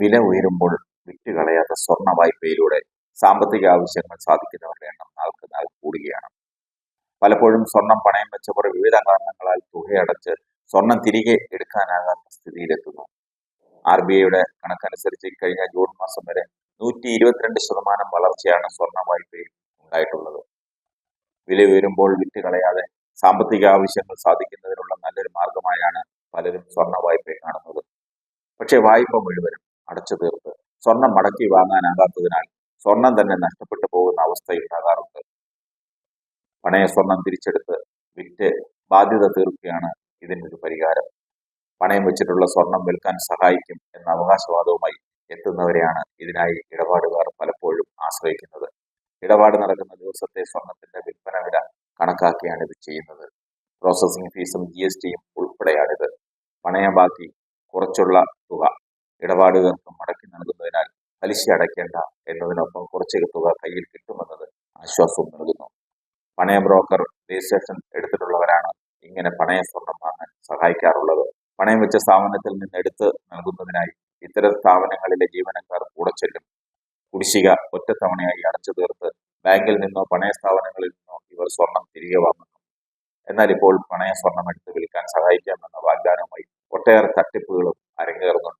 വില ഉയരുമ്പോൾ വിറ്റുകളയാത്ത സ്വർണ വായ്പയിലൂടെ സാമ്പത്തിക ആവശ്യങ്ങൾ സാധിക്കുന്നവരുടെ എണ്ണം നാൾക്ക് നാൾ കൂടുകയാണ്. പലപ്പോഴും സ്വർണം പണയം വെച്ചവർ വിവിധ കാരണങ്ങളാൽ തുകയടച്ച് സ്വർണം തിരികെ എടുക്കാനാകാത്ത സ്ഥിതിയിലെത്തുന്നു. ആർ ബി ഐയുടെ കണക്കനുസരിച്ച് കഴിഞ്ഞ ജൂൺ മാസം വരെ നൂറ്റി ഇരുപത്തിരണ്ട് ശതമാനം വളർച്ചയാണ് സ്വർണ വായ്പയിൽ ഉണ്ടായിട്ടുള്ളത്. വില ഉയരുമ്പോൾ വിറ്റ് കളയാതെ സാമ്പത്തിക ആവശ്യങ്ങൾ സാധിക്കുന്നതിനുള്ള നല്ലൊരു മാർഗമായാണ് പലരും സ്വർണ വായ്പയെ കാണുന്നത്. പക്ഷേ വായ്പ മുഴുവനും അടച്ചു തീർത്ത്. സ്വർണം മടക്കി വാങ്ങാനാകാത്തതിനാൽ സ്വർണം തന്നെ നഷ്ടപ്പെട്ടു പോകുന്ന അവസ്ഥയുണ്ടാകാറുണ്ട് പണയ സ്വർണം തിരിച്ചെടുത്ത് വിറ്റ് ബാധ്യത തീർക്കുകയാണ് ഇതിനൊരു പരിഹാരം. പണയം വെച്ചിട്ടുള്ള സ്വർണം വിൽക്കാൻ സഹായിക്കും എന്ന അവകാശവാദവുമായി എത്തുന്നവരെയാണ് ഇതിനായി ഇടപാടുകാർ പലപ്പോഴും ആശ്രയിക്കുന്നത്. ഇടപാട് നടക്കുന്ന ദിവസത്തെ സ്വർണത്തിന്റെ വിൽപ്പന വില കണക്കാക്കിയാണ് ഇത് ചെയ്യുന്നത്. പ്രോസസ്സിംഗ് ഫീസും ജി എസ് ടിയും ഉൾപ്പെടെയാണിത്. പണയം ബാക്കി കുറച്ചുള്ള തുക ഇടപാടുകാർക്ക് മടക്കി നൽകുന്നതിനാൽ പലിശ അടയ്ക്കേണ്ട എന്നതിനൊപ്പം കുറച്ച് തുക കയ്യിൽ കിട്ടുമെന്നത് ആശ്വാസവും നൽകുന്നു. പണയ ബ്രോക്കർ രജിസ്ട്രേഷൻ എടുത്തിട്ടുള്ളവരാണ് ഇങ്ങനെ പണയ സ്വർണം വാങ്ങാൻ സഹായിക്കാറുള്ളത്. പണയം വെച്ച സ്ഥാപനത്തിൽ നിന്ന് എടുത്ത് നൽകുന്നതിനായി ഇത്തരം സ്ഥാപനങ്ങളിലെ ജീവനക്കാർ കൂടെ ചെല്ലും. കുടിശ്ശിക ഒറ്റത്തവണയായി അടച്ചു തീർത്ത് ബാങ്കിൽ നിന്നോ പണയ സ്ഥാപനങ്ങളിൽ നിന്നോ ഇവർ സ്വർണം തിരികെ വാങ്ങുന്നു. എന്നാൽ ഇപ്പോൾ പണയ സ്വർണം എടുത്ത് വിൽക്കാൻ സഹായിക്കാമെന്ന വാഗ്ദാനവുമായി ഒട്ടേറെ തട്ടിപ്പുകളും അരങ്ങേറുന്നുണ്ട്.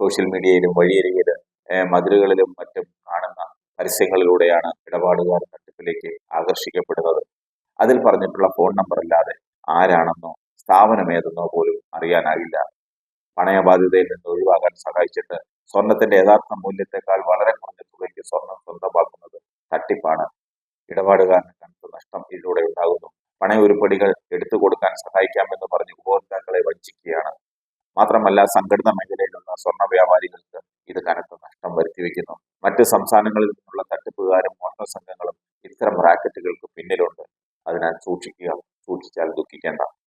സോഷ്യൽ മീഡിയയിലും വഴിയരികിൽ മതിലുകളിലും മറ്റും കാണുന്ന പരസ്യങ്ങളിലൂടെയാണ് ഇടപാടുകാർ തട്ടിപ്പിലേക്ക് ആകർഷിക്കപ്പെടുന്നത്. അതിൽ പറഞ്ഞിട്ടുള്ള ഫോൺ നമ്പർ അല്ലാതെ ആരാണെന്നോ സ്ഥാപനം ഏതെന്നോ പോലും അറിയാനാകില്ല പണയബാധ്യതയിൽ നിന്ന് ഒഴിവാകാൻ സഹായിച്ചിട്ട് സ്വർണത്തിന്റെ യഥാർത്ഥ മൂല്യത്തെക്കാൾ വളരെ കുറഞ്ഞ തുകയ്ക്ക് സ്വർണം സ്വന്തമാക്കുന്നത് തട്ടിപ്പാണ്. ഇടപാടുകാരന് കനത്ത നഷ്ടം ഇതിലൂടെ ഉണ്ടാകുന്നു. പണയ ഉരുപ്പടികൾ എടുത്തു കൊടുക്കാൻ സഹായിക്കാമെന്ന് പറഞ്ഞ് ഉപഭോക്താക്കളെ വഞ്ചിക്കുകയാണ്. മാത്രമല്ല സംഘടിത മേഖലയിലുള്ള സ്വർണ വ്യാപാരികൾക്ക് ഇത് കനത്ത നഷ്ടം വരുത്തിവെക്കുന്നു. മറ്റ് സംസ്ഥാനങ്ങളിൽ നിന്നുള്ള തട്ടിപ്പുകാരും മോഷണ സംഘങ്ങളും ഇത്തരം റാക്കറ്റുകൾക്ക് പിന്നിലുണ്ട്. അതിനാൽ സൂക്ഷിക്കുക സൂക്ഷിച്ചാൽ ദുഃഖിക്കേണ്ട.